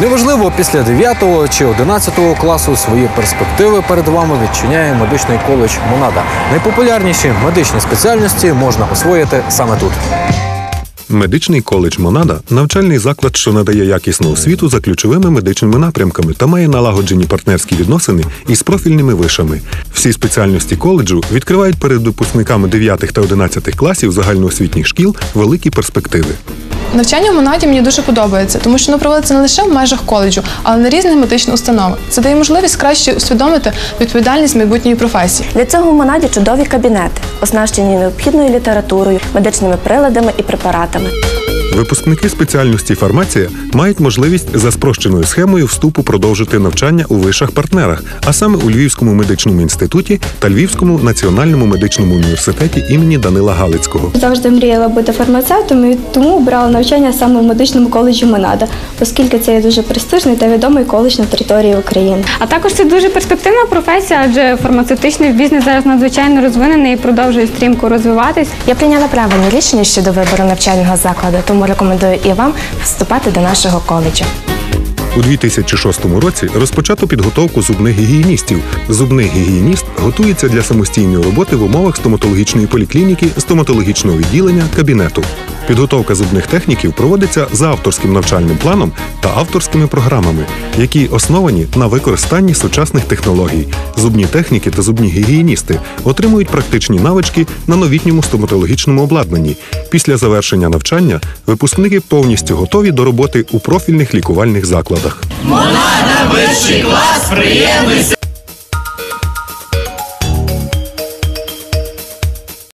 Неважливо, після 9 чи 11 класу свої перспективи перед вами відчиняє медичний коледж Монада. Найпопулярніші медичні спеціальності можна освоїти саме тут. Медичний коледж Монада навчальний заклад, що надає якісну освіту за ключовими медичними напрямками та має налагоджені партнерські відносини із профільними вишами. Всі спеціальності коледжу відкривають перед випускниками 9 та 11 класів загальноосвітніх шкіл великі перспективи. Навчання в Монаді мені дуже подобається, тому що воно проводиться не лише в межах коледжу, але на різних медичних установах. Це дає можливість краще усвідомити відповідальність майбутньої професії. Для цього в Монаді чудові кабінети, оснащені необхідною літературою, медичними приладами і препаратами. Випускники спеціальності фармація мають можливість за спрощеною схемою вступу продовжити навчання у вишах-партнерах, а саме у Львівському медичному інституті та Львівському національному медичному університеті імені Данила Галицького. Завжди мріяла бути фармацевтом і тому обрала навчання саме в медичному коледжі Монада, оскільки це є дуже престижний та відомий коледж на території України. А також це дуже перспективна професія, адже фармацевтичний бізнес зараз надзвичайно розвинений і продовжує стрімко розвиватись. Я прийняла правильне рішення щодо вибору навчального закладу, тому рекомендую і вам вступати до нашого коледжу. У 2006 році розпочато підготовку зубних гігієністів. Зубний гігієніст готується для самостійної роботи в умовах стоматологічної поліклініки, стоматологічного відділення, кабінету. Підготовка зубних техніків проводиться за авторським навчальним планом та авторськими програмами, які основані на використанні сучасних технологій. Зубні техніки та зубні гігієністи отримують практичні навички на новітньому стоматологічному обладнанні. Після завершення навчання випускники повністю готові до роботи у профільних лікувальних закладах. Монада вищий клас, приєднуйся!